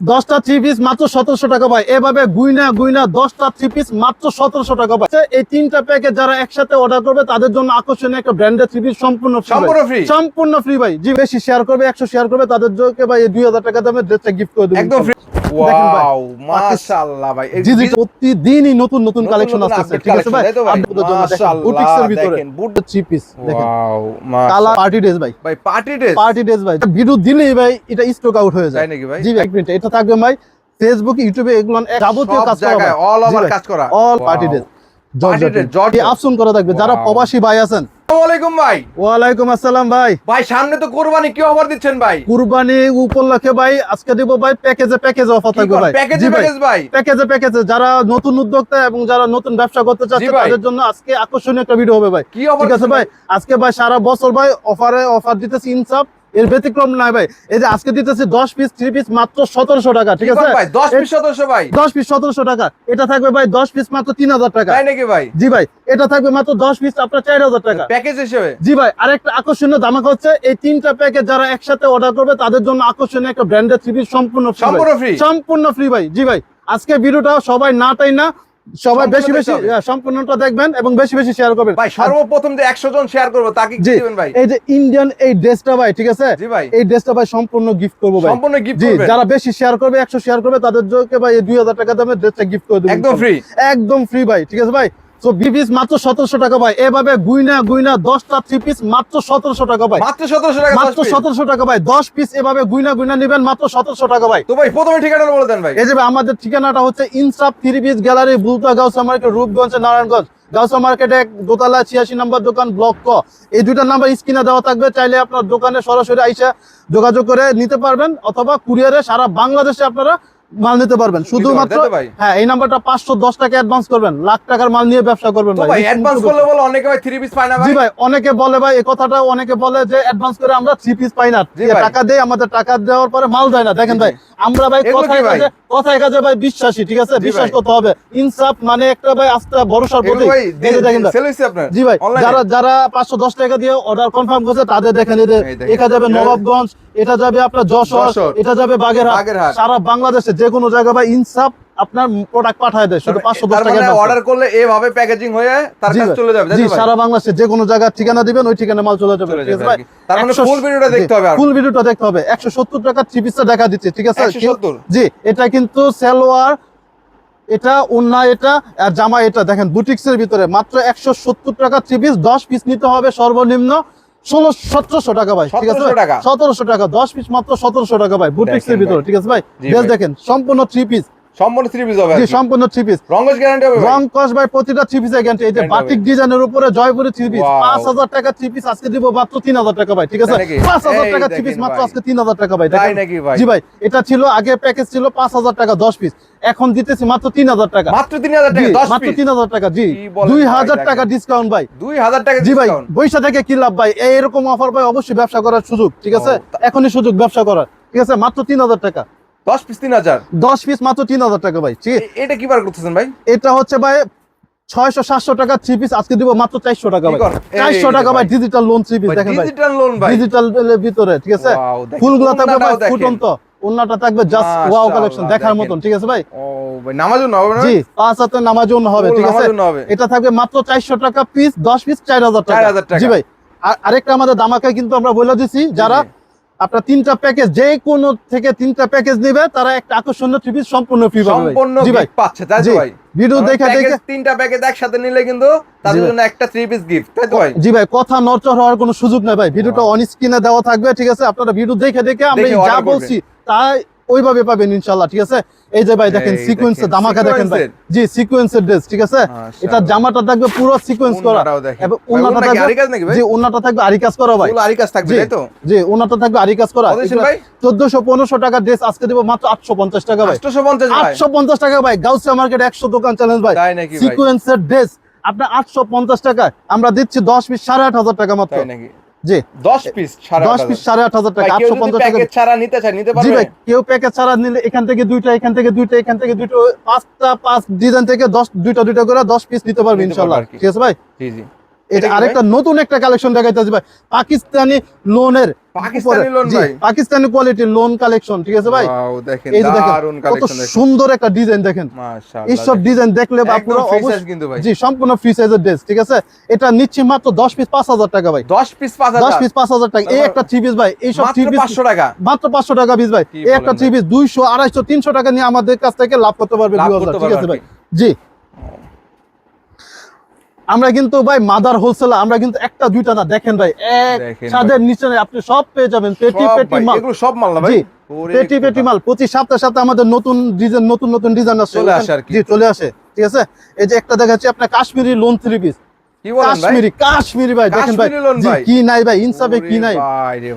দশটা three piece মাত্র সতেরোশো টাকা পায় এভাবে গুইনা গুইনা দশটা থ্রি পিস মাত্র সতেরোশো টাকা ভাই। আচ্ছা, এই তিনটা প্যাকেজ যারা একসাথে অর্ডার করবে তাদের জন্য আকর্ষণীয় একটা ব্র্যান্ডেড থ্রি পিস সম্পূর্ণ free সম্পূর্ণ ফ্রি ভাই। জি বেশি শেয়ার করবে একশো শেয়ার করবে তাদের জন্য ভাই দুই হাজার টাকা দামে ড্রেসটা গিফট করে দেবো। একদম ফ্রি ওয়াও মাশাআল্লাহ ভাই। এই জি জি প্রতিদিনই নতুন নতুন কালেকশন update ঠিক আছে ভাই? মাশাআল্লাহ, বুটিক্সের ভিতরে দেখেন, বুট থ্রি পিস দেখেন। ওয়াও পার্টি ড্রেস ভাই। ভাই পার্টি ড্রেস পার্টি ড্রেস ভাই। ভিডিও দিলেই ভাই এটা স্টক আউট হয়ে যায়। নাকি ভাই? জি ভাই এক মিনিট এটা থাকবে ভাই ফেসবুক ইউটিউবে এগুলো যাবতীয় কাজ করা অল ওভার কাজ করা। অল পার্টি ড্রেস dress, আফসুন করা থাকবে। যারা প্রবাসী ভাই আছেন ভাই। ওয়ালাইকুম আসসালাম ভাই। ভাই সামনে তো কোরবানি কি অফার দিচ্ছেন ভাই? কুরবানি উপলক্ষে ভাই আজকে দিব ভাই প্যাকেজে প্যাকেজে অফার থাকবে ভাই। প্যাকেজ জি প্যাকেজ ভাই? প্যাকেজে প্যাকেজে যারা নতুন উদ্যোক্তা এবং যারা নতুন ব্যবসা করতে চাচ্ছে তাদের জন্য আজকে আকর্ষণীয় একটা ভিডিও হবে ভাই। কি অফার ঠিক আছে ভাই? আজকে ভাই সারা বছর ভাই অফারে অফার দিতেছি ইনসাফ। এর ব্যতিক্রম নাই ভাই। এই যে আজকে দিতেছি দশ পিস থ্রি পিস মাত্র সতেরোশো টাকা ঠিক আছে? ভাই 10 পিস সদস্য ভাই? দশ পিস সতেরোশো টাকা। এটা থাকবে ভাই দশ পিস মাত্র তিন হাজার টাকা। তাই নাকি ভাই? জি ভাই এটা থাকবে মাত্র দশ পিস আপনার চার হাজার টাকা। প্যাকেজ হিসেবে? জি ভাই আরেকটা আকর্ষণীয় ধামাকা হচ্ছে এই তিনটা প্যাকেজ যারা একসাথে অর্ডার করবে তাদের জন্য আকর্ষণীয় একটা ব্র্যান্ডেড থ্রি পিস সম্পূর্ণ? সম্পূর্ণ ফ্রি ভাই জি ভাই। আজকে ভিডিওটা সবাই না তাই না সবাই বেশি বেশি। হ্যাঁ, সম্পূর্ণটা দেখবেন এবং বেশি বেশি শেয়ার করবেন। ভাই সর্বপ্রথম যে 100 জন শেয়ার করব তাকে কি দিবেন ভাই? এই যে ইন্ডিয়ান এই ড্রেসটা ভাই ঠিক আছে? জি ভাই। এই ড্রেসটা ভাই সম্পূর্ণ গিফট করব ভাই। সম্পূর্ণ গিফট জি করবেন? যারা বেশি শেয়ার করবে একশো শেয়ার করবে তাদের জন্য ভাই দুই হাজার টাকা দামের ড্রেসটা গিফট করে দেব একদম ফ্রি একদম ফ্রি ভাই ঠিক আছে ভাই? তো বিপিস মাত্র সতেরোশো টাকা ভাই। এভাবে গুইনা গুইনা দশটা থ্রি পিস মাত্র সতেরোশো টাকা ভাই। মাত্র 1700 টাকা মাত্র সতেরোশো টাকা ভাই। দশ পিস এভাবে গুইনা গুইনা নেবেন মাত্র সতেরোশো টাকা ভাই। তো ভাই প্রথমে ঠিকানাটা বলে দেন ভাই। এই যে আমাদের ঠিকানাটা হচ্ছে Insaf three piece gallery Bulta Gausia market Rupganj Narayanganj. Gausia মার্কেটে দোতলা ছিয়াশি নম্বর দোকান ব্লক ক। এই দুইটা নাম্বার স্ক্রিনে দেওয়া থাকবে। চাইলে আপনার দোকানে সরাসরি আইসা যোগাযোগ করে নিতে পারবেন অথবা কুরিয়ারে সারা বাংলাদেশে আপনারা মাল নিতে পারবেন। শুধুমাত্র? হ্যাঁ এই নাম্বারটা পাঁচশো দশ টাকা অ্যাডভান্স করবেন। লাখ টাকার মাল নিয়ে ব্যবসা করবেন ভাই। অ্যাডভান্স করলে বলে অনেকে ভাই 3 পিস পায় না জি ভাই। ভাই অনেকে বলে ভাই এই কথাটা অনেকে বলে যে অ্যাডভান্স করে আমরা থ্রি পিস পাই না। টাকা দেই আমাদের টাকা দেওয়ার পরে মাল না। দেখেন ভাই আমরা ভাই কথায়? কাজে কথায় কাজে ভাই বিশ্বাসী ঠিক আছে? বিশ্বাস করতে হবে। ইনসাফ মানে একটা ভাই আস্থা ভরসার যে দেখেন জি ভাই যারা যারা পাঁচশো দশ টাকা দিয়ে অর্ডার কনফার্ম করছে তাদের দেখেন এটা যাবে নবাবগঞ্জ এটা যাবে আপনার যশোর। এটা যাবে বাগেরহাট। সারা বাংলাদেশে যে কোনো জায়গায় ভাই ইনসাফ আপনার প্রোডাক্ট পাঠায় দেয় শুধু পাঁচশো দশ টাকা মানে অর্ডার করলে এভাবে প্যাকেজিং হয়ে তার কাছে চলে যাবে জি সারা বাংলাদেশে যে কোনো জায়গার ঠিকানা দিবেন ওই ঠিকানা মাল চলে যাবে। ঠিক আছে ভাই? তার মানে ফুল ভিডিওটা দেখতে হবে ফুল ভিডিওটা দেখতে হবে। একশো সত্তর টাকা থ্রি পিসটা দেখা দিচ্ছে ঠিক আছে? 170 জি এটা কিন্তু সালোয়ার এটা উন্না এটা আর জামা এটা দেখেন বুটিক্সের ভিতরে মাত্র একশো সত্তর টাকা থ্রি পিস দশ পিস নিতে হবে সর্বনিম্ন। ষোলো সতেরোশো টাকা ভাই ঠিক আছে 1700 টাকা। সতেরোশো টাকা দশ পিস মাত্র সতেরোশো টাকা ভাই বুটিক্স এর ভিতরে। ঠিক আছে ভাই জি বেশ ভাই। দেখেন সম্পূর্ণ থ্রি পিস সম্পূর্ণ 3 পিস হবে জি সম্পূর্ণ থ্রি পিস গ্যারান্টি হবে ভাই। রং কস ভাই প্রতিটা থ্রি পিস গ্যারান্টি এই যে বাটিক ডিজাইনের উপরে জয়পুরি থ্রি পিস Wow. পাঁচ হাজার টাকা থ্রি পিস আজকে দিব মাত্র তিন হাজার টাকা ভাই ঠিক আছে? তাই নাকি? পাঁচ হাজার এই টাকা থ্রি পিস মাত্র আজকে তিন হাজার টাকা ভাই তাই নাকি ভাই? জি ভাই এটা ছিল আগে প্যাকেজ ছিল পাঁচ হাজার টাকা দশ পিস এখন দিতেছি মাত্র তিন হাজার টাকা। মাত্র 3000 টাকা 10 মাত্র পিস তিন হাজার টাকা জি। কি বলেন দুই ভাই, হাজার দেখেন। টাকা ডিসকাউন্ট ভাই। 2000 টাকা জি ভাই পয়সা থেকে কি লাভ ভাই? এই এরকম অফার ভাই অবশ্যই ব্যবসা করার সুযোগ ঠিক আছে? এখনই সুযোগ ব্যবসা করার ঠিক আছে? মাত্র তিন হাজার টাকা। 10 পিস 3000 দশ পিস মাত্র তিন হাজার টাকা ভাই ঠিক? এটা কি বার করতেছেন ভাই? এটা হচ্ছে ভাই ছয়শো সাতশো টাকা থ্রি পিস আজকে দিব মাত্র চারশো টাকা ভাই। কর? এই চারশো যে টাকা ভাই। ডিজিটাল লোন থ্রি পিস দেখেন ভাই। ডিজিটাল লোন ভাই। ডিজিটাল ভিতরে ঠিক আছে? ফুলগুলো থাকবে ভাই ফুটন্ত ওন্নাটা থাকবে জাস্ট ওয়াও কালেকশন দেখার। মতন ঠিক আছে ভাই? ও ভাই নামাজ জন্য হবে না জি পাঁচ হাতে নামার জন্য হবে ঠিক আছে? এটা থাকবে মাত্র চারশো টাকা পিস দশ পিস চার হাজার টাকা। 4,000 টাকা। জি ভাই আর- আরেকটা আমাদের দামাকায় কিন্তু আমরা বলে দিছি যারা। আপনার তিনটা প্যাকেজ যে কোন থেকে তিনটা প্যাকেজ নিবে তারা একটা আকর্ষণীয় থ্রি সম্পূর্ণ ফ্রি পাবে সম্পূর্ণ গিফট পাচ্ছে তাই তো ভাই? ভিডিও দেখা দেখে দেখে তিনটা প্যাকেজ একসাথে নিলে কিন্তু তাদের জন্য একটা থ্রি পিস গিফট তাই তো ভাই? জি ভাই কথা নড়চড় হওয়ার কোনো সুযোগ নাই ভাই। ভিডিওটা অন স্ক্রিনে দেওয়া থাকবে ঠিক আছে? আপনারা ভিডিও দেখে দেখে আমি যা বলছি তাই ওইভাবে পাবেন ইনশাআল্লাহ ঠিক আছে? এই যে ভাই দেখেন সিকোয়েন্সের দামাকা দেখেন ভাই। জি সিকোয়েন্সের ড্রেস ঠিক আছে? এটা জামাটা থাকবে পুরো সিকোয়েন্স করা। এবং কি থাকবে? জি ওনাটা থাকবে আরি কাজ করা ভাই। আরি কাজ থাকবে তাই তো? জি ওনাটা থাকবে আরি কাজ করা। কত দিচ্ছেন ভাই? চোদ্দশো পনেরোশো টাকা ড্রেস আজকে দেবো মাত্র আটশো পঞ্চাশ টাকা ভাই। 850 ভাই। আটশো পঞ্চাশ টাকা ভাই। গাউসিয়া মার্কেট একশো দোকান চ্যালেঞ্জ ভাই। সিকোয়েন্সের ড্রেস আপনার আটশো পঞ্চাশ টাকায় আমরা দিচ্ছি দশ পিস সাড়ে আট হাজার টাকা মাত্র। তাই নাকি? জি। 10 পিস ছাড়া দশ পিস সাড়ে আট হাজার টাকা ভাই কেউ টাকা প্যাকেজ ছাড়া নিতে চায় নিতে জি ভাই কেউ প্যাকেজ ছাড়া নিলে এখান থেকে দুইটা এখান থেকে দুইটা এখান থেকে দুইটা পাঁচটা পাঁচ ডিজাইন থেকে দশ দুইটা দুইটা করে দশ পিস নিতে পারবে ইনশাল্লাহ। ঠিক আছে ভাই? জি জি। এটা আরেকটা নতুন একটা কালেকশন দেখাইতেছি ভাই। পাকিস্তানি লোনের পাকিস্তানি loan ভাই? পাকিস্তানি কোয়ালিটির লোন কালেকশন ঠিক আছে ভাই? দেখেন এই দেখেন কত সুন্দর একটা ডিজাইন দেখেন। মাশাআল্লাহ এইসব ডিজাইন দেখলে বা একদম পুরো free অবশ্যই- কিন্তু ভাই। জি সম্পূর্ণ ফ্রি সাইজের ড্রেস ঠিক আছে? এটা নিচ্ছি মাত্র দশ পিস পাঁচ হাজার টাকা ভাই। 10 পিস 5000 দশ পিস পাঁচ হাজার টাকা। এই একটা থ্রি পিস ভাই এইসব মাত্র থ্রি পিস 500 টাকা। মাত্র টাকা পিস ভাই। এই একটা থ্রি পিস দুইশো আড়াইশো তিনশো টাকা নিয়ে আমাদের কাছ থেকে লাভ করতে পারবে ঠিক আছে ভাই? জি। আমরা কিন্তু ভাই মাদার হোলসেলার আমরা কিন্তু একটা দুইটা না দেখেন ভাই এক সাদের নিচে আপনি সব পেয়ে যাবেন পেটি পেটি মাল। এগুলো সব মাল না ভাই? পেটি পেটি মাল প্রতি সপ্তাহে সপ্তাহে আমাদের নতুন ডিজাইন নতুন নতুন ডিজাইন আসছে চলে আসে ঠিক আছে? এই যে একটা দেখাচ্ছি আপনার Kashmiri lawn three piece Kashmiri Kashmiri ভাই দেখেন ভাই। কাশ্মীরি loan জি, ভাই? কি নাই ভাই? ইনসাফে কি নাই?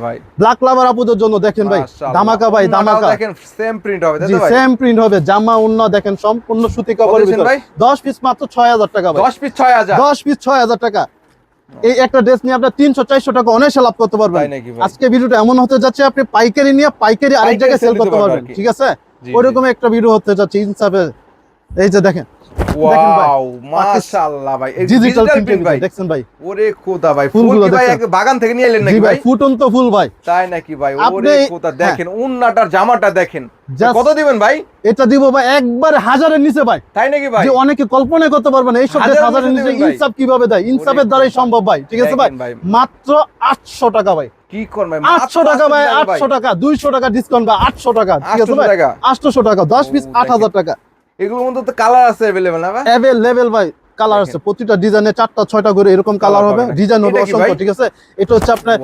ভাই ব্ল্যাক লাভার আপুদের জন্য দেখেন ভাই মাশাআল্লাহ। ভাই ওন্নাটাও দেখেন সেম প্রিন্ট হবে জি সেম প্রিন্ট হবে। জামা উন্ন দেখেন সম্পূর্ণ সুতি কাপড়ের ভিতর। 10 পিস মাত্র 6000 টাকা ভাই। 10 পিস 6000 10 পিস 6000 টাকা। এই একটা ড্রেস নিয়ে আপনি 300 400 টাকা অনায়াসে লাভ করতে পারবেন। আজকে ভিডিওটা এমন হতে যাচ্ছে আপনি পাইকারি নিয়ে পাইকারি আরেক জায়গায় সেল করতে পারবেন। ঠিক আছে? জি, ওইরকম একটা ভিডিও হতে যাচ্ছে ইনসাফে এই যে দেখেন। ওয়াও মাশাআল্লাহ ভাই। ডিজিটাল ডিজিটাল প্রিন্ট প্রিন্ট ভাই। দেখছেন ভাই? ওরে খোদা ভাই ফুল কি ভাই বাগান থেকে নিয়ে এলেন নাকি ভাই ভাই? ফুটন্ত ফুল ভাই। তাই নাকি ভাই? ওরে খোদা হ্যাঁ। দেখেন উন্নাটার জামাটা দেখেন। কত দিবেন ভাই? এটা দিব ভাই একবার হাজারের নিচে ভাই। তাই নাকি ভাই? যে অনেকে কল্পনা করতে পারবে না হাজারের নিচে ভাই। ইনসাফ কীভাবে দেয়? ইনসাফের দ্বারাই সম্ভব ভাই ঠিক আছে ভাই। মাত্র আটশো টাকা ভাই। কি ভাই আটশো টাকা ভাই। আটশো টাকা দুইশো টাকা ডিসকাউন্ট ভাই আটশো টাকা ঠিক আছে ভাই? টাকা। আটশোশো টাকা দশ পিস ও, আট হাজার টাকা। এগুলোর মধ্যে তো কালার আছে अवेलेबल না ভাই অ্যাভেলেবেল ভাই কালার আছে প্রতিটা ডিজাইনে চারটা ছয়টা করে এরকম কালার হবে। ডিজাইন হবে অসংখ্য ঠিক আছে? এটা হচ্ছে আপনার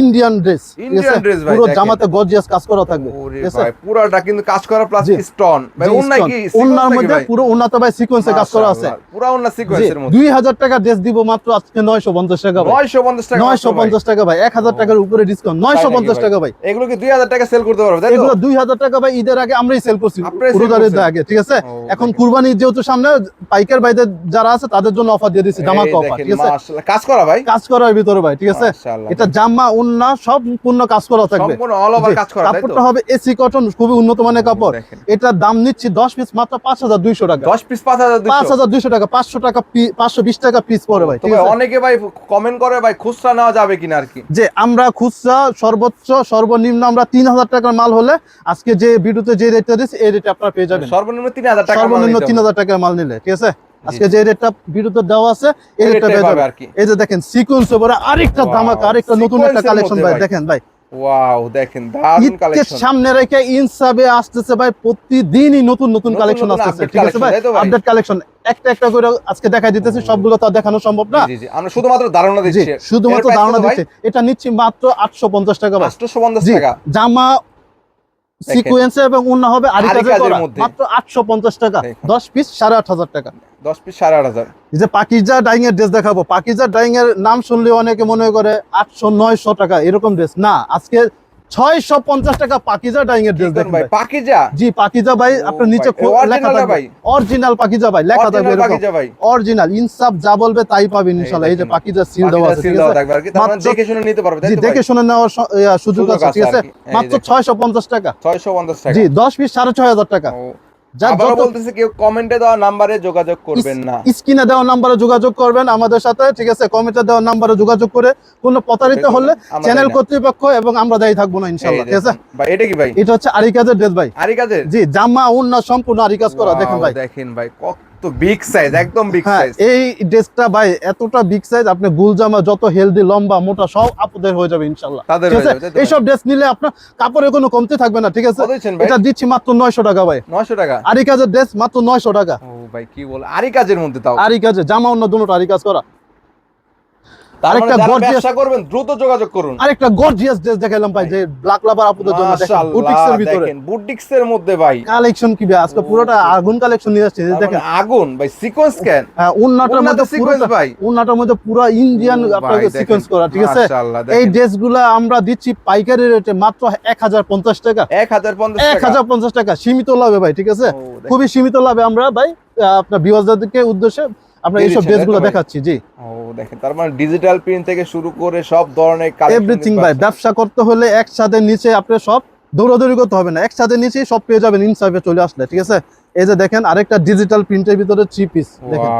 ইন্ডিয়ান ড্রেস আছে? dress ভাই, পুরো জামাতে গর্জিয়াস কাজ করা থাকবে ঠিক আছে? পুরাটা কিন্তু কাজ করা প্লাস স্টোন ভাই ওন্না। কি? ওন্নার মধ্যে পুরো উন্নত ভাই সিকোয়েন্সে কাজ করা আছে। পুরো ওন্না সিকোয়েন্সের মধ্যে। দুই হাজার টাকা ড্রেস দিব মাত্র আজকে নয়শো পঞ্চাশ টাকা ভাই। 950 টাকা নয়শো মাত্র ভাই। পঞ্চাশ টাকা ভাই এক হাজার টাকার উপরে ডিসকাউন্ট তাই নয়শো নাকি পঞ্চাশ টাকা ভাই। এগুলো কি 2000 টাকা সেল করতে পারবে তাই তো? এগুলো দুই হাজার টাকা ভাই ঈদের আগে আমরাই সেল করছি sell পুরোদারের আগে ঠিক আছে? এখন। কুরবানি যেহেতু সামনে পাইকার ভাইদের যারা আছে তাদের জন্য অফার দিয়ে দিচ্ছি এই অফার ঠিক আছে? কাজ করা ভাই? কাজ করার ভিতরে ভাই ঠিক আছে? এটা জামা উন্না সম্পূর্ণ কাজ করা থাকবে। সম্পূর্ণ অল ওভার কাজ করা কাপড়টা হবে এসি কটন খুবই উন্নত মানের কাপড়। এটার দাম নিচ্ছি দশ পিস মাত্র পাঁচ হাজার দুইশো টাকা। 10 পিস 5200 পাঁচ হাজার দুইশো টাকা পাঁচশো টাকা পাঁচশো বিশ টাকা পিস পড়ে ভাই তো ঠিক ভাই আছে? অনেকে ভাই কমেন্ট করে ভাই খুচরা নেওয়া যাবে কিনা আর কি? যে আমরা খুচরা সর্বোচ্চ সর্বনিম্ন আমরা তিন হাজার টাকার মাল হলে আজকে যে ভিডিওতে যে রেটটা দিচ্ছি এই রেটে আপনারা পেয়ে যাবেন। সর্বনিম্ন 3000 টাকা সর্বনিম্ন তিন হাজার টাকার মাল নিলে ঠিক আছে? আজকে যে রেটটা ভিডিওতে দেওয়া আছে এই রেটটা পাবে আর কি। এই যে দেখেন সিকোয়েন্স উপরে আরেকটা ধামাকা আরেকটা নতুন একটা কালেকশন ভাই। দেখেন ভাই। ওয়াও দেখেন ঈদকে কালেকশন সামনে রেখে ইনসাবে আসতেছে ভাই প্রতিদিনই নতুন নতুন কালেকশন আসতেছে ঠিক আছে ভাই? আপডেট কালেকশন একটা একটা করে আজকে দেখাই দিতেছি সবগুলো তো দেখানো সম্ভব না। জি জি আমরা শুধুমাত্র ধারণা দিচ্ছি। শুধুমাত্র ধারণা? দিচ্ছে। এটা নিচ্ছি মাত্র আটশো পঞ্চাশ টাকা ভাই। 850 টাকা। জামা সিকোয়েন্সে এবং উন্না হবে আরি আরি কাজের মধ্যে। মাত্র আটশো পঞ্চাশ টাকা দেখুন। দশ পিস সাড়ে আট হাজার টাকা। 10 পিস 8500 এই যে পাকিজা ডাইং এর ড্রেস দেখাবো। পাকিজা ডাইং এর নাম শুনলে অনেকে মনে করে টাকা এরকম ড্রেস না আজকে ছয়শো পঞ্চাশ টাকা পাকিজা ডাইং এর ড্রেস ভাই। পাকিজা? জি পাকিজা ভাই আপনার নিচে ভাই, খো- original লেখা থাকবে। অরিজিনাল পাকিজা ভাই লেখা থাকবে এরকম। অরিজিনাল ইনসাফ যা বলবে তাই পাবেন ইনশাআল্লাহ এই যে পাকিজা সিল দেওয়া আছে ঠিক আছে? থাকবে আর কি তার মানে দেখে শুনে নিতে পারবে জি দেখে শুনে নেওয়ার সুযোগ আছে ঠিক আছে? মাত্র টাকা। 650 টাকা। জি দশ পিস সাড়ে ছয় হাজার টাকা। ও, যার আবারও যত কেউ কমেন্টে দেওয়া নাম্বারে যোগাযোগ করবেন না। স্ক্রিনে দেওয়া নাম্বারে যোগাযোগ করবেন আমাদের সাথে ঠিক আছে? কমেন্টে দেওয়া নাম্বারে যোগাযোগ করে কোনো প্রতারিত হলে চ্যানেল কর্তৃপক্ষ এবং আমরা দায়ী থাকব না এই ঠিক আছে? ভাই এটা কি ভাই? এটা হচ্ছে আরিকাজের ড্রেস ভাই। জি জামা উন্না সম্পূর্ণ আরিকাজ করা দেখেন ভাই। দেখেন ভাই কত বিগ সাইজ একদম বিগ হ্যাঁ সাইজ এই ড্রেসটা ভাই এতটা বিগ সাইজ আপনি গুলজামা যত হেলদি লম্বা মোটা সব আপনাদের হয়ে যাবে ঠিক হয়ে আছে? তাই তো এইসব ড্রেস নিলে আপনার কাপড়ে কোনো কমতি থাকবে না ঠিক আছে? এটা দিচ্ছি মাত্র নয়শো টাকা ভাই। 900 টাকা? আরিকাজের ড্রেস মাত্র নয়শো টাকা। ও ভাই কি বল আরি কাজের মধ্যে তাও। আরিকাজে জামা অন্য দুটো আরিকাজ করা। তার মানে আরেকটা যারা করবেন দ্রুত যোগাযোগ করুন। আরেকটা গর্জিয়াস ড্রেস দেখাইলাম ভাই যে ব্ল্যাক লাভার আপুদের জন্য। দেখেন মাশাআল্লাহ ভিতরে। বুটিক্সের মধ্যে ভাই। কালেকশন কি ভাই? আজকে পুরোটা আগুন কালেকশন নিয়ে আসছে দেখেন। মানে আগুন ভাই সিকোয়েন্স কেন হ্যাঁ, উন্নাটার মধ্যে sequence ভাই। উন্নাটার মধ্যে পুরো ইন্ডিয়ান ও আপনাকে ভাই, দেখেন। সিকোয়েন্স করা ঠিক আছে? এই ড্রেসগুলো আমরা দিচ্ছি পাইকারি রেটে মাত্র এক হাজার পঞ্চাশ টাকা। 1050 এক টাকা। হাজার পঞ্চাশ টাকা সীমিত লাভে ভাই ঠিক আছে? খুবই সীমিত লাভে আমরা ভাই আপনার বিওয়াজদেরকে উদ্দেশ্যে আমরা এইসব ড্রেসগুলো? দেখাচ্ছি জি। ও দেখেন তার মানে ডিজিটাল প্রিন্ট থেকে শুরু করে সব ধরনের এভরিথিং ভাই ব্যবসা করতে হলে একসাথে নিচে আপনি সব দৌড়াদৌড়ি করতে হবে না। একসাথে নিচে সব পেয়ে যাবেন ইনসাইডে চলে আসলে ঠিক আছে? এই যে দেখেন আরেকটা ডিজিটাল প্রিন্টের ভিতরে থ্রি পিস দেখেন।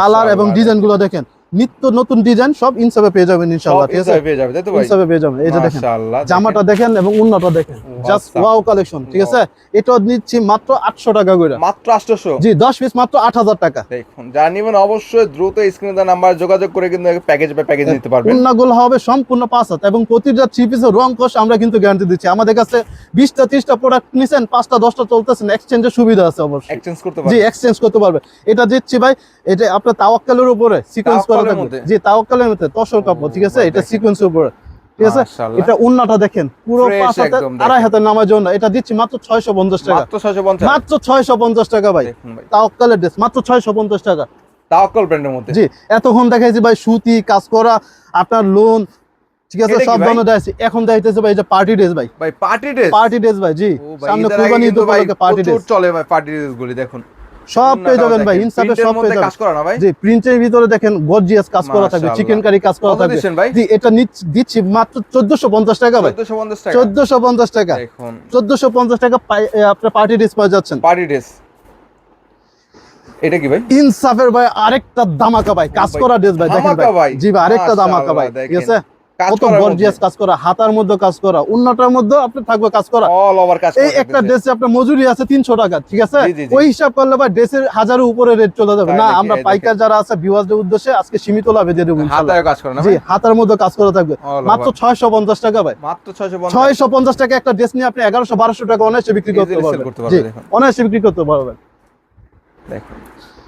কালার এবং ডিজাইনগুলো দেখেন। নিত্য নতুন ডিজাইন সব ইনসাফে পেয়ে যাবেন ইনশাআল্লাহ ঠিক আছে? পেয়ে যাবে তাই তো ভাই? ইনসাফে পেয়ে যাবেন এই যে দেখেন জামাটা দেখেন এবং উন্নাটা দেখেন জাস্ট ওয়াও কালেকশন ঠিক আছে? এটা নিচ্ছি মাত্র আটশো টাকা করে মাত্র 800 জি দশ পিস মাত্র আট হাজার টাকা। দেখুন যারা নিবেন অবশ্যই দ্রুত স্ক্রিনে দেওয়া নাম্বার যোগাযোগ করে কিন্তু প্যাকেজ বাই প্যাকেজ নিতে পারবেন। উন্নাগুলো হবে সম্পূর্ণ পাঁচ হাত এবং প্রতিটা থ্রি পিসের রং কষ আমরা কিন্তু গ্যারান্টি দিচ্ছি। আমাদের কাছে বিশটা ত্রিশটা প্রোডাক্ট নিছেন পাঁচটা দশটা চলতেছেন এক্সচেঞ্জের সুবিধা আছে অবশ্যই। এক্সচেঞ্জ করতে পারবেন। জি এক্সচেঞ্জ করতে পারবে এটা দিচ্ছি ভাই এটা আপনার তাওয়াক্কালের উপরে সিকোয়েন্স করা থাকবে জি তাওয়াক্কালের মধ্যে তসর কাপড় ঠিক আছে? এটা দেখেন। সিকোয়েন্সের উপরে ঠিক আছে? এটা উন্নাটা দেখেন পুরো পাঁচ হাতে আড়াই হাতের নামার জন্য এটা দিচ্ছি মাত্র ছয়শো পঞ্চাশ টাকা। মাত্র 650 মাত্র ছয়শো পঞ্চাশ টাকা ভাই। তাওয়াক্কালের ড্রেস মাত্র ছয়শো পঞ্চাশ টাকা। তাওয়াক্কল ব্র্যান্ডের মধ্যে। জি এতক্ষণ দেখাইছি ভাই সুতি কাজ করা আপনার লোন ঠিক আছে? সব? ধরনের এখন দেখাইতেছে ভাই যে পার্টি ড্রেস ভাই। ভাই পার্টি ড্রেস পার্টি ড্রেস ভাই জি। সামনে কুরবানি ঈদ কিন্তু ভাই উপলক্ষে পার্টি ড্রেস চলে ভাই পার্টি ড্রেস গুলি দেখুন। সব পেয়ে যাবেন ভাই ইনসাফে সব পেয়ে কাজ করা না ভাই। জি প্রিন্টের ভিতরে দেখেন গর্জিয়াস কাজ করা থাকবে চিকেন কারি কাজ করা থাকবে। জি এটা দিচ্ছি মাত্র চোদ্দশো পঞ্চাশ টাকা ভাই। 1450 টাকা। চোদ্দশো পঞ্চাশ টাকা। পাই- পার্টি ড্রেস পাওয়া যাচ্ছেন। পার্টি ড্রেস এটা কি ভাই? ইনসাফের ভাই আরেকটা দামাকা ভাই কাজ করা ড্রেস ভাই দেখেন ভাই। জি ভাই আরেকটা দামাকা ভাই ঠিক আছে? কত গর্জিয়াস কাজ করা হাতার মধ্যে কাজ করা উন্নটার মধ্যে আপনি থাকবে কাজ করা। অল ওভার কাজ এই একটা ড্রেসে আপনার মজুরি আছে তিনশো টাকা ঠিক আছে? জি, জি, জি। ওই হিসাব করলে ভাই ড্রেসের হাজারের উপরে রেট চলে যাবে। না আমরা পাইকার যারা আছে ভিউয়ারদের উদ্দেশ্যে আজকে সীমিত লাভে দিয়ে দেবো হাতায় কাজ করে না জি হাতার মধ্যে কাজ করা থাকবে। মাত্র over। ছয়শো পঞ্চাশ টাকা ভাই। মাত্র 650 ছয়শো পঞ্চাশ টাকা একটা ড্রেস নিয়ে আপনি এগারোশো বারোশো টাকা অনায়াসে বিক্রি করতে পারবেন। জি অনায়াসে বিক্রি করতে পারবেন। দেখুন।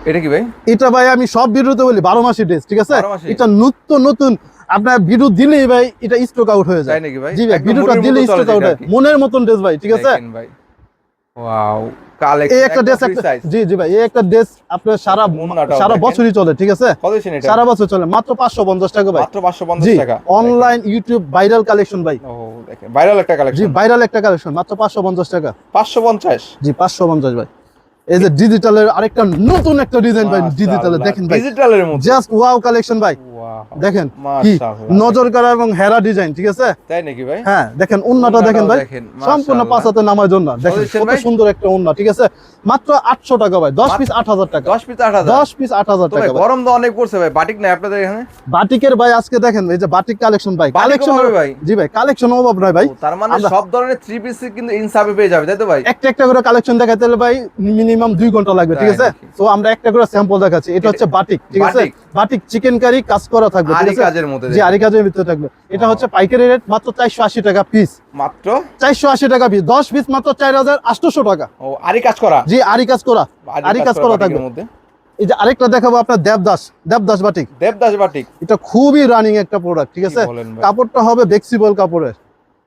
এটা কি ভাই? এটা ভাই আমি সব ভিডিওতে বলি বারো মাসি ড্রেস ঠিক আছে? এটা নতুন নতুন আপনার ভিডিও দিলেই ভাই এটা স্টক আউট হয়ে যায়। নাকি ভাই? জি ভাই ভিডিওটা মনের দিলে স্টক আউট হয়। মনের মতন ড্রেস ভাই ঠিক আছে? ভাই। ওয়াও কালেকশন একটা ড্রেস জি জি ভাই এই একটা ড্রেস আপনার সারা সারা বছরই চলে ঠিক আছে? সারা বছর চলে মাত্র পাঁচশো পঞ্চাশ টাকা ভাই। মাত্র 550 জি টাকা। অনলাইন ইউটিউব ভাইরাল কালেকশন ভাই। ও দেখেন। ভাইরাল একটা জি কালেকশন ভাইরাল একটা কালেকশন মাত্র পাঁচশো পঞ্চাশ টাকা। 550 জি পাঁচশো পঞ্চাশ ভাই। এই যে ডিজিটালের আরেকটা নতুন একটা ডিজাইন ভাই ডিজিটালের দেখেন ভাই। ডিজিটালের মধ্যে। জাস্ট ওয়াও কালেকশন ভাই। দেখেন কি নজর এবং হেরা ডিজাইন ঠিক আছে? তাই নাকি ভাই? হ্যাঁ দেখেন উন্নাটা দেখেন ভাই। সম্পূর্ণ মাশাআল্লাহ। পাঁচ হাতে নামার জন্য দেখেন কত সুন্দর একটা উন্না ঠিক আছে? মাত্র আটশো টাকা ভাই দশ পিস আট হাজার টাকা। 10 পিস 8000 দশ পিস আট হাজার তো ভাই টাকা গরম তো অনেক পড়ছে ভাই বাটিক নাই আপনাদের এখানে? বাটিকের ভাই আজকে দেখেন এই যে বাটিক কালেকশন ভাই। কালেকশন ভাই? জি ভাই কালেকশন অভাব নয় ভাই। তার মানে সব ধরনের থ্রি পিস কিন্তু ইনসাফে পেয়ে যাবে তাই তো ভাই? একটা একটা করে কালেকশন দেখাতে হলে ভাই মিনিমাম দুই ঘণ্টা লাগবে ঠিক আছে? তো আমরা একটা করে স্যাম্পল দেখাচ্ছি। এটা হচ্ছে বাটিক ঠিক আছে? বাটিক। চিকেন কারি কাজ করা থাকবে আরি কাজের মধ্যে জি আরি কাজের ভিতরে থাকবে। এটা হচ্ছে পাইকারি রেট মাত্র চারশো আশি টাকা পিস মাত্র? চারশো আশি টাকা পিস দশ পিস মাত্র চার হাজার আটশোশো টাকা। ও আরি কাজ করা? জি আরি কাজ করা। আরি কাজ করা থাকবে। মধ্যে? এই যে আরেকটা দেখাবো আপনার দেবদাস দেবদাস বাটিক। দেবদাস বাটিক। এটা খুবই রানিং একটা প্রোডাক্ট ঠিক আছে? কাপড়টা হবে বেক্সিবল কাপড়ের।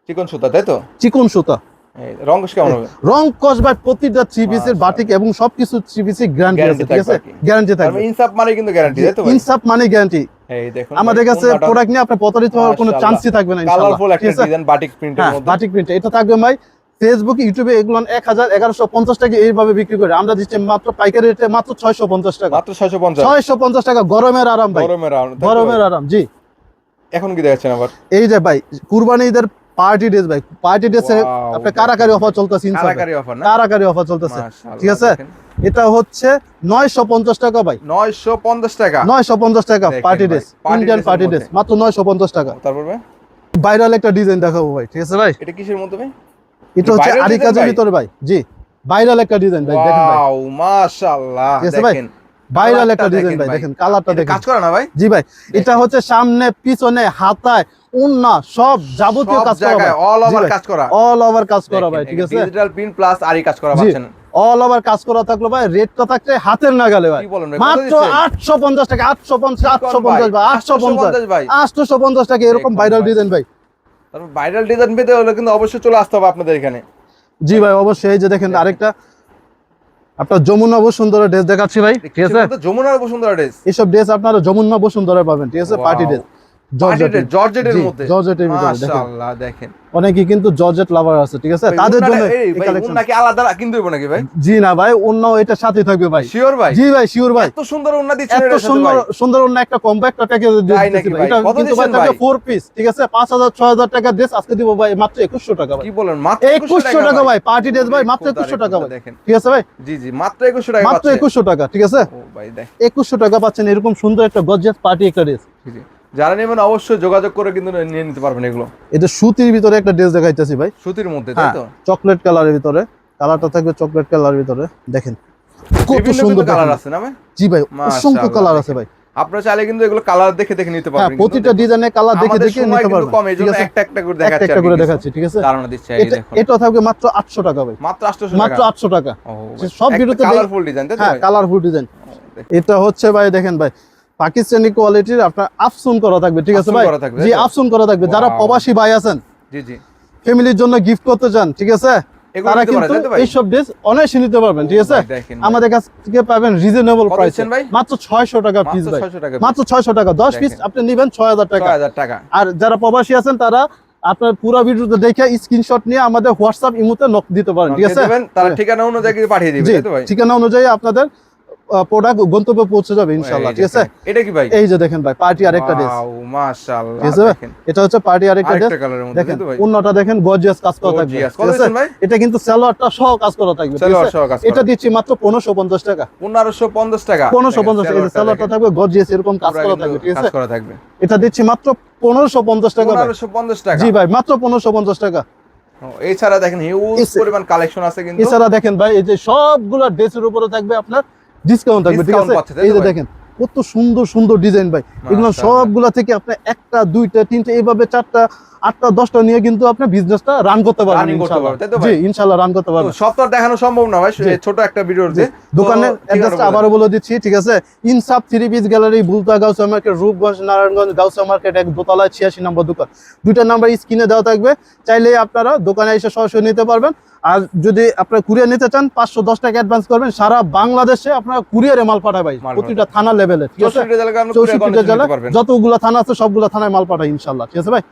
চিকন সুতা তাই তো? চিকন সুতা। এই কেমন হবে? রং ভাই প্রতিটা থ্রি পিসের বাটিক এবং সবকিছু থ্রি পিসের গ্যারান্টি আছে ঠিক আছে? থাকবে আর কি। গ্যারান্টি থাকবে। মানে ইনসাফ মানে কিন্তু গ্যারান্টি তাই তো ইনসাফ মানে গ্যারান্টি আমাদের কাছে প্রোডাক্ট নিয়ে আপনি প্রতারিত হওয়ার কোনো চান্সই থাকবে না ইনশাআল্লাহ। কালারফুল একটা ডিজাইন বাটিক প্রিন্টের হ্যাঁ মধ্যে। বাটিক প্রিন্ট এটা থাকবে ভাই ফেসবুক ইউটিউবে এগুলো এক হাজার এগারোশো পঞ্চাশ টাকা এইভাবে বিক্রি করে। আমরা দিচ্ছি মাত্র পাইকারি রেটে মাত্র ছয়শো পঞ্চাশ টাকা। মাত্র 650 ছয়শো পঞ্চাশ টাকা গরমের আরাম ভাই। গরমের আরাম, গরমের আরাম জি। এখন কি দেখাচ্ছেন আবার? এই যে ভাই কুরবানি ঈদের পার্টি ড্রেস ভাই। পার্টি ড্রেসে কারাকারি অফার চলতেছে কারাকারি অফার না? কারাকারি অফার চলতেছে। ঠিক আছে? এটা হচ্ছে নয়শো পঞ্চাশ টাকা ভাই। 950 টাকা? নয়শো পঞ্চাশ টাকা party dress Indian party. Dress মাত্র নয়শো পঞ্চাশ টাকা। তারপর ভাই? ভাইরাল একটা ডিজাইন দেখাবো ভাই। ঠিক আছে ভাই? এটা কিসের মধ্যে ভাই? এটা হচ্ছে viral আরি কাজের ভিতরে ভাই। জি ভাইরাল একটা ডিজাইন ভাই। দেখেন ভাই। ওয়াও মাশাআল্লাহ? দেখেন। ভাইরাল একটা ডিজাইন ভাই। দেখেন কালারটা দেখেন। কাজ করে না ভাই? জি ভাই। এটা হচ্ছে সামনে পিছনে হাতায় উন্না সব যাবতীয় কাজ করা অল ওভার কাজ করা। অল ওভার কাজ করা ভাই ঠিক আছে? ডিজিটাল পিন প্লাস আরি কাজ করা পাচ্ছেন। অল ওভার কাজ করা থাকল ভাই রেটটা থাকছে হাতের নাগালে ভাই। মাত্র? আটশো পঞ্চাশ টাকা আটশো পঞ্চাশ আটশো? পঞ্চাশ ভাই? আটশো পঞ্চাশ। 850 ভাই। আটশো পঞ্চাশ টাকা এরকম ভাইরাল ডিজাইন ভাই। ভাইরাল ডিজাইন পেতে হলে কিন্তু অবশ্যই চলে আসতে হবে আপনাদের এখানে। জি ভাই অবশ্যই এই যে দেখেন আরেকটা। আপনার যমুনা বসুন্ধরা ড্রেস দেখাচ্ছি ভাই ঠিক আছে? যমুনার বসুন্ধরা ড্রেস এইসব ড্রেস আপনারা যমুনা বসুন্ধরা পাবেন ঠিক আছে? পার্টি ড্রেস জর্জেটের জর্জেটের মধ্যে। জর্জেটের ভিতরে মাশাআল্লাহ দেখেন। অনেকে কিন্তু জর্জেট লাভার আছে ঠিক আছে? তাদের জন্য এই এই ভাই, collection। উন্না কি আলাদা কিনতে হইব নাকি ভাই? জি না ভাই অন্য এটার সাথে থাকবে ভাই। শিওর ভাই। জি ভাই শিওর ভাই। এত সুন্দর উন্না দিচ্ছেন এত সুন্দর সুন্দর অন্য একটা কম্বো প্যাকেজ তাই ভাই? এটা কিন্তু ভাই দিচ্ছেন থাকবে পিস ঠিক আছে? পাঁচ হাজার ছয় হাজার টাকা ড্রেস আজকে দিব ভাই মাত্র একুশশো টাকা ভাই। কি বলেন মাত্র একুশশো টাকা ভাই। পার্টি ড্রেস ভাই মাত্র টাকা ভাই। দেখেন। ঠিক আছে ভাই? জি জি মাত্র 2100 টাকা মাত্র টাকা ঠিক আছে? ও ভাই টাকা পাচ্ছেন এরকম সুন্দর একটা গর্জিয়াস পার্টি একটা ড্রেস জি। যারা নেবেন অবশ্যই যোগাযোগ করে কিন্তু নিয়ে নিতে পারবেন এগুলো। এটা সুতির ভিতরে একটা ড্রেস দেখাইতেছি ভাই। সুতির মধ্যে তাই হ্যাঁ তো? চকলেট কালারের ভিতরে। কালারটা থাকবে চকলেট কালারের ভিতরে। দেখেন কত সুন্দর কালার আছে না ভাই? জি ভাই অসংখ্য কালার আছে ভাই। আপনারা চাইলে কিন্তু এগুলো কালার দেখে দেখে নিতে হ্যাঁ পারবেন প্রতিটা ডিজাইনের কালার দেখে দেখে নিতে পারবেন। কম এই জন্য একটা একটা করে দেখাচ্ছি একটা করে দেখাচ্ছি ঠিক আছে? ধারণা দিচ্ছি এই দেখুন। এটা থাকবে মাত্র আটশো টাকা ভাই। মাত্র 800 টাকা? মাত্র টাকা আটশো টাকা। সব ভিডিওতে কালারফুল ডিজাইন তাই তো হ্যাঁ কালারফুল ডিজাইন এটা হচ্ছে ভাই দেখেন ভাই পাকিস্তানি কোয়ালিটির আপনার আফসুন করা থাকবে ঠিক আছে ভাই? জি আফসুন করা থাকবে। যারা প্রবাসী ভাই আছেন জি জি। ফ্যামিলির জন্য গিফট করতে চান ঠিক আছে? তারা কিন্তু এইসব ড্রেস অনায়াসে নিতে পারবেন ঠিক আছে। আমাদের কাছ থেকে পাবেন রিজনেবল প্রাইসে? মাত্র ছয়শো টাকা পিস ভাই। মাত্র ছয়শো টাকা। দশ পিস আপনি নেবেন ছয় হাজার টাকা। 6000 টাকা। আর যারা প্রবাসী আছেন তারা আপনার পুরো ভিডিওতে দেখে স্ক্রিনশট নিয়ে আমাদের হোয়াটসঅ্যাপ ইমোতে নক দিতে পারেন ঠিক আছে? তারা ঠিকানা অনুযায়ী পাঠিয়ে দিবে জি তাই তো ভাই? ঠিকানা অনুযায়ী আপনাদের প্রোডাক্ট গন্তব্যে পৌঁছে যাবে ইনশাআল্লাহ ঠিক আছে? এটা কি ভাই? এই যে দেখেন ভাই পার্টি আরেকটা ড্রেস ওয়াও মাশাআল্লাহ ঠিক আছে এটা হচ্ছে পার্টি আরেকটা ড্রেস দেখেন অন্যটা দেখেন গর্জিয়াস কাজ করা থাকবে। ঠিক আছে? এটা কিন্তু সালোয়ারটা সহ কাজ করা থাকবে সালোয়ার সহ কাজ এটা দিচ্ছি মাত্র পনেরোশো পঞ্চাশ টাকা। 1550 টাকা। পনেরোশো পঞ্চাশ টাকা সালোয়ারটা থাকবে গর্জিয়াস এরকম কাজ করা থাকবে ঠিক কাজ করা থাকবে। এটা দিচ্ছি মাত্র পনেরোশো পঞ্চাশ টাকা 1550 টাকা। জি ভাই মাত্র পনেরোশো পঞ্চাশ টাকা। এছাড়া দেখেন হিউজ পরিমাণ কালেকশন আছে কিন্তু। এছাড়া দেখেন ভাই এই যে সবগুলো ড্রেসের উপরে থাকবে আপনার ডিসকাউন্ট থাকবে ঠিক আছে? এই যে দেখেন কত সুন্দর সুন্দর ডিজাইন ভাই। এগুলো। সবগুলা থেকে আপনি একটা দুইটা তিনটা এইভাবে চারটা আটটা দশটা নিয়ে কিন্তু আপনি বিজনেসটা রান করতে পারবেন জি ভাই? ইনশাআল্লাহ রান করতে পারবেন। সব তো দেখানো সম্ভব না ভাই ছোট একটা। যে দোকানের অ্যাড্রেসটা বলে আবারও বলে দিচ্ছি ঠিক আছে? Insaf three piece gallery Bulta Gausia market Rupganj Narayanganj Gausia market এক দোতলায় ছিয়াশি নম্বর দোকান। দুইটা নাম্বার স্ক্রিনে দেওয়া থাকবে। চাইলে আপনারা দোকানে এসে সরাসরি নিতে পারবেন। আর যদি আপনারা কুরিয়ার নিতে চান পাঁচশো দশ টাকা অ্যাডভান্স করবেন সারা বাংলাদেশে আপনার কুরিয়ারে মাল পাঠাবেন ভাই। প্রতিটা থানা লেভেলে ঠিক আছে? চৌষট্টিটা জেলা যতগুলো থানা আছে সবগুলো থানায় মাল পাঠাই ইনশাল্লাহ ঠিক আছে ভাই?